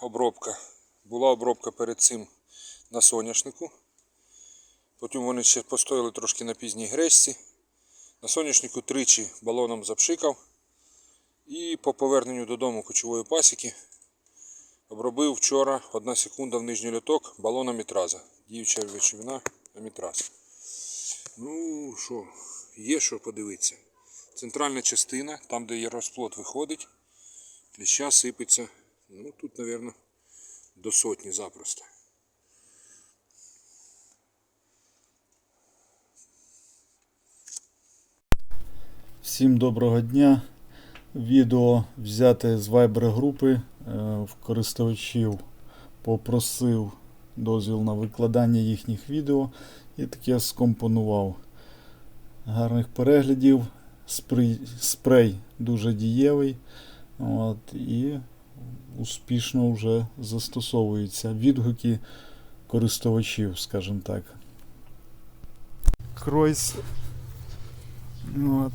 обробка. Була обробка перед цим на соняшнику. Потім вони ще постояли трошки на пізній гречці. На соняшнику тричі балоном запшикав. І по поверненню додому кочової пасіки обробив вчора одна секунда в нижній люток балоном мітраза. Діюча речовина амітраз. Ну що, є що подивитися. Центральна частина, там де є розплод виходить, кліща сипеться. Ну тут, мабуть, до сотні запросто. Всім доброго дня. Відео взяте з Viber групи е, в користувачів попросив дозвіл на викладання їхніх відео і таке скомпонував. Гарних переглядів. Спрей, спрей дуже дієвий. От, і успішно вже застосовуються відгуки користувачів, скажімо так. Кройс. От.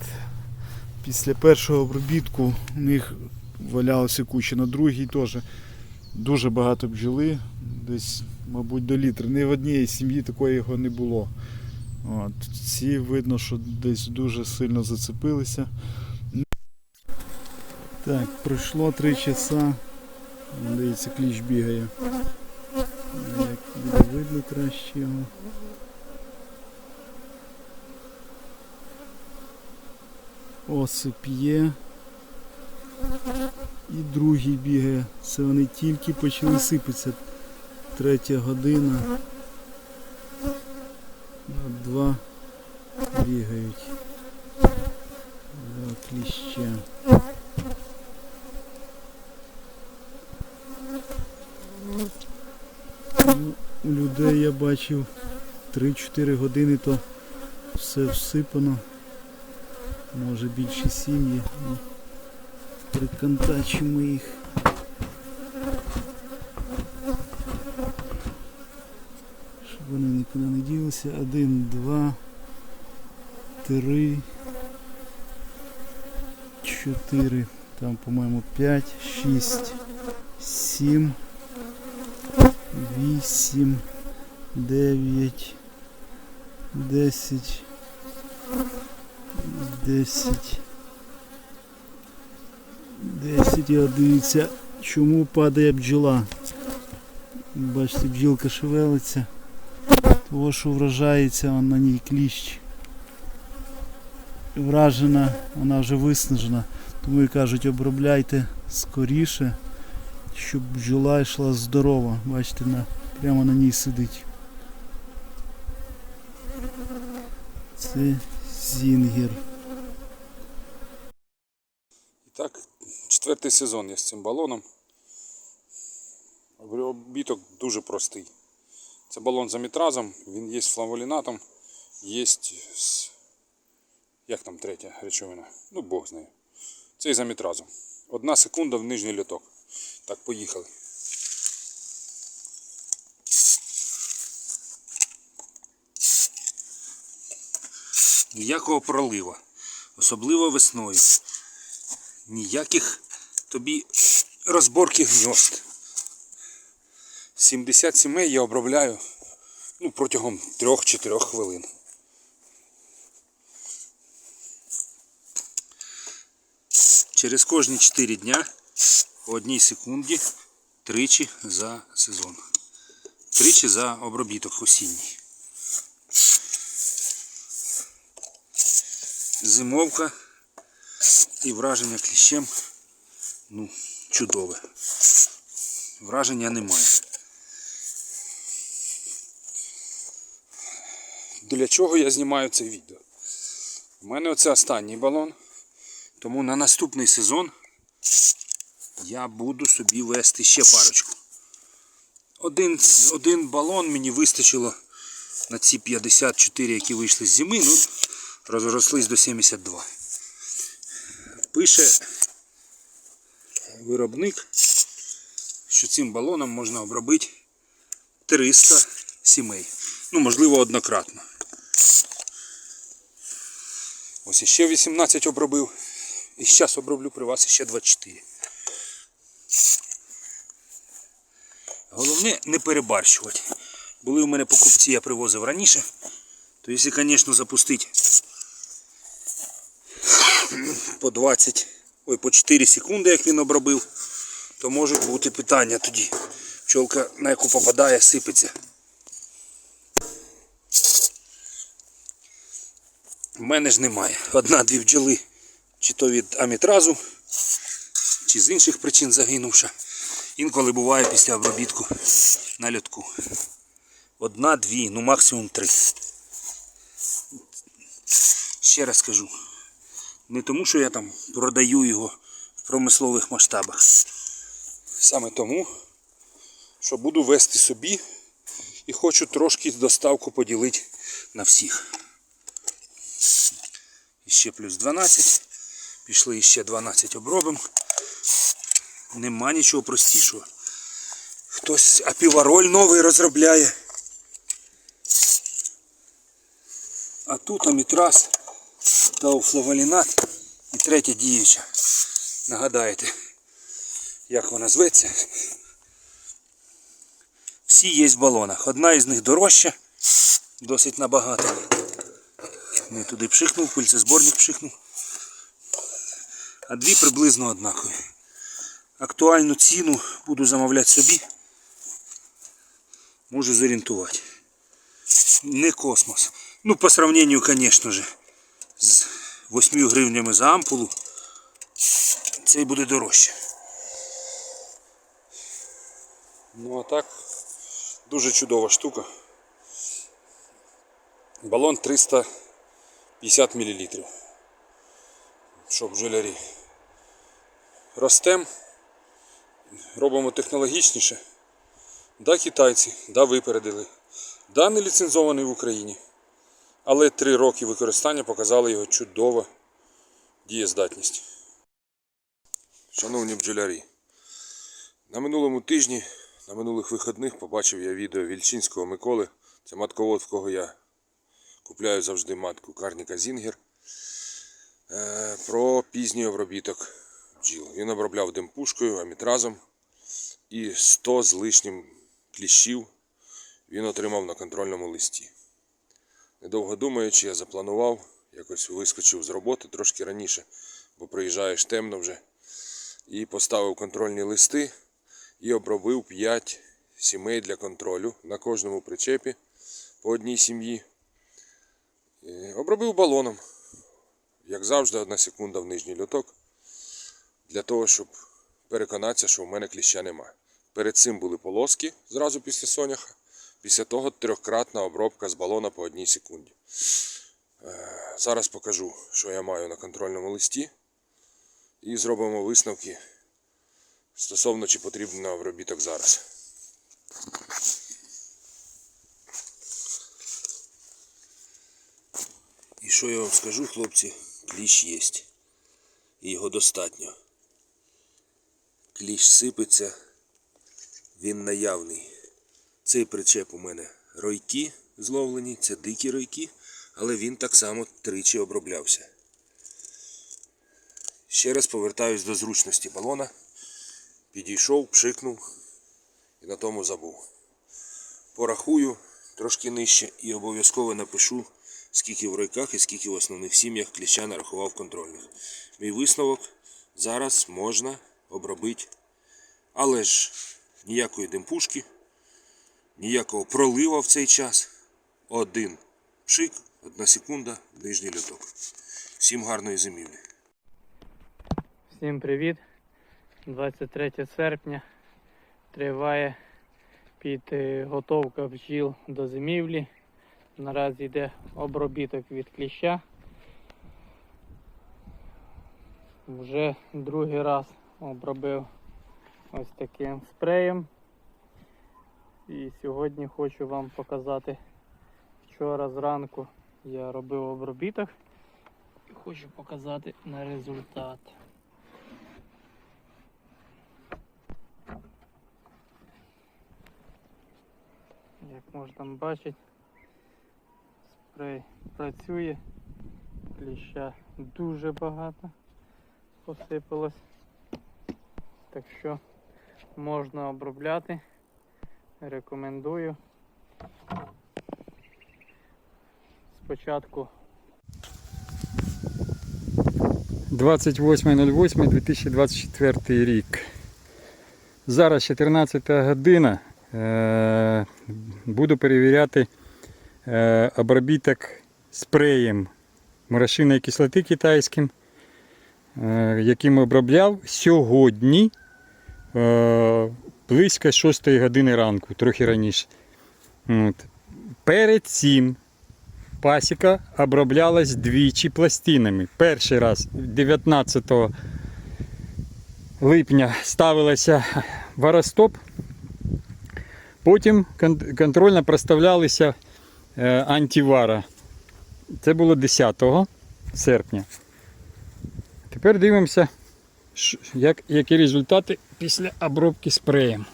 Після першого обробітку у них валялося куча на другій теж. Дуже багато бджоли, десь, мабуть, до літра. Ні в одній сім'ї такої його не було. От. Ці видно, що десь дуже сильно зацепилися. Так, пройшло 3 часа. Дивіться, кліч бігає. Як буде видно краще його. Осип є. І другий бігає. Це вони тільки почали сипатися. Третя година. Два бігають. Два кліща. Ну, у людей я бачив 3-4 години, то все всипано. Може більше сім'ї. Ну, Приконтачимо їх. Щоб вони нікуди не ділися. Один, два, три, чотири. Там, по-моєму, п'ять, шість, сім, вісім, дев'ять, десять. 10. 10 і от дивіться, чому падає бджола. Бачите, бджілка шевелиться. Того, що вражається он на ній кліщ. Вражена, вона вже виснажена. Тому і кажуть, обробляйте скоріше, щоб бджола йшла здорова. Бачите, на, прямо на ній сидить. Це Зінгер. І так, четвертий сезон я з цим балоном. Обіток дуже простий. Це балон з амітразом, він є з флаволінатом, є з. Як там третя речовина? Ну, Бог знає. Це з амітразом. Одна секунда в нижній літок. Так, поїхали. Ніякого пролива. Особливо весною. Ніяких тобі розборки гнізд. 70 сімей я обробляю ну, протягом 3-4 хвилин. Через кожні 4 дня по одній секунді тричі за сезон. Тричі за обробіток осінній. Зимовка і враження кліщем ну, чудове. Враження немає. Для чого я знімаю це відео? У мене оце останній балон. Тому на наступний сезон я буду собі вести ще парочку. Один, один балон мені вистачило на ці 54, які вийшли з зими. Ну, розрослись до 72. Пише виробник, що цим балоном можна обробити 300 сімей. Ну, можливо, однократно. Ось іще 18 обробив. І зараз оброблю при вас ще 24. Головне не перебарщувати. Були у мене покупці, я привозив раніше. То якщо, звісно, запустити по 20, ой, по 4 секунди, як він обробив, то можуть бути питання тоді. Пчолка, на яку попадає, сипеться. В мене ж немає. Одна-дві бджоли, чи то від амітразу, чи з інших причин загинувша. Інколи буває після обробітку на льотку. Одна-дві, ну максимум три. Ще раз кажу. Не тому, що я там продаю його в промислових масштабах. Саме тому, що буду вести собі і хочу трошки доставку поділити на всіх. І ще плюс 12. Пішли ще 12 обробимо. Нема нічого простішого. Хтось апівароль новий розробляє. А тут амітраз та офлавалінат і третя діюча. Нагадаєте, як вона зветься? Всі є в балонах. Одна із них дорожча, досить набагато. Не туди пшикнув, пильцезборник пшикнув. А дві приблизно однакові. Актуальну ціну буду замовляти собі. Можу зорієнтувати. Не космос. Ну, по сравнению, звісно же, з 8 гривнями за ампулу, цей буде дорожче. Ну а так, дуже чудова штука. Балон 350 мл. Щоб бджолярі. Ростем, робимо технологічніше. Да, китайці, да, випередили. Да, не ліцензований в Україні. Але три роки використання показали його чудову дієздатність. Шановні бджолярі, на минулому тижні, на минулих вихідних побачив я відео Вільчинського Миколи. Це матковод, в кого я купляю завжди матку Карніка Зінгер. е, Про пізній обробіток бджіл. Він обробляв демпушкою, амітразом і 100 з лишнім кліщів він отримав на контрольному листі. Недовго думаючи, я запланував, якось вискочив з роботи трошки раніше, бо приїжджаєш темно вже. І поставив контрольні листи і обробив 5 сімей для контролю на кожному причепі по одній сім'ї. Е, Обробив балоном. Як завжди, одна секунда в нижній люток. Для того, щоб переконатися, що в мене кліща нема. Перед цим були полоски зразу після соняха. Після того трьохкратна обробка з балона по одній секунді. Е, Зараз покажу, що я маю на контрольному листі. І зробимо висновки стосовно чи потрібен обробіток зараз. І що я вам скажу, хлопці, кліщ є. І його достатньо. Кліщ сипеться, він наявний. Цей причеп у мене ройки зловлені, це дикі ройки, але він так само тричі оброблявся. Ще раз повертаюсь до зручності балона. Підійшов, пшикнув і на тому забув. Порахую трошки нижче і обов'язково напишу, скільки в ройках і скільки в основних сім'ях кліща нарахував контрольних. Мій висновок зараз можна обробити, але ж ніякої демпушки, ніякого пролива в цей час. Один пшик, одна секунда, нижній льоток. Всім гарної зимівлі. Всім привіт! 23 серпня триває підготовка бджіл до зимівлі. Наразі йде обробіток від кліща. Вже другий раз обробив ось таким спреєм. І сьогодні хочу вам показати. Вчора зранку я робив обробіток і хочу показати на результат. Як можна бачити, спрей працює, кліща дуже багато посипалось. Так що можна обробляти рекомендую. Спочатку 28.08.2024 рік. Зараз 14 година. Е, Буду перевіряти е, обробіток спреєм морошиної кислоти китайським, е, яким обробляв сьогодні близько 6 години ранку, трохи раніше. От. Перед цим пасіка оброблялась двічі пластинами. Перший раз 19 липня ставилася варостоп, потім контрольно проставлялися е, антивара. Це було 10 серпня. Тепер дивимося, як, які результати після обробки спреєм.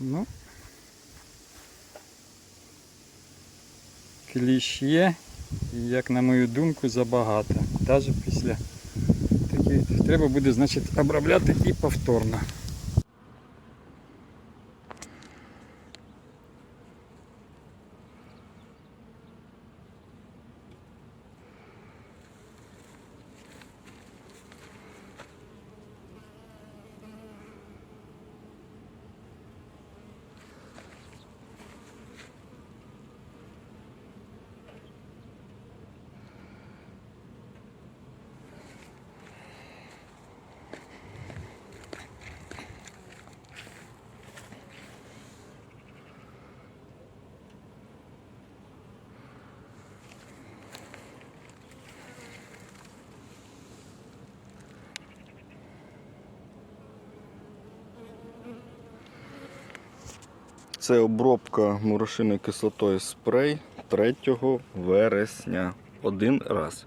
Ну, кліщ є, як на мою думку, забагато. Навіть після таких треба буде, значить, обробляти і повторно. Це обробка морошиною кислотою спрей 3 вересня. Один раз.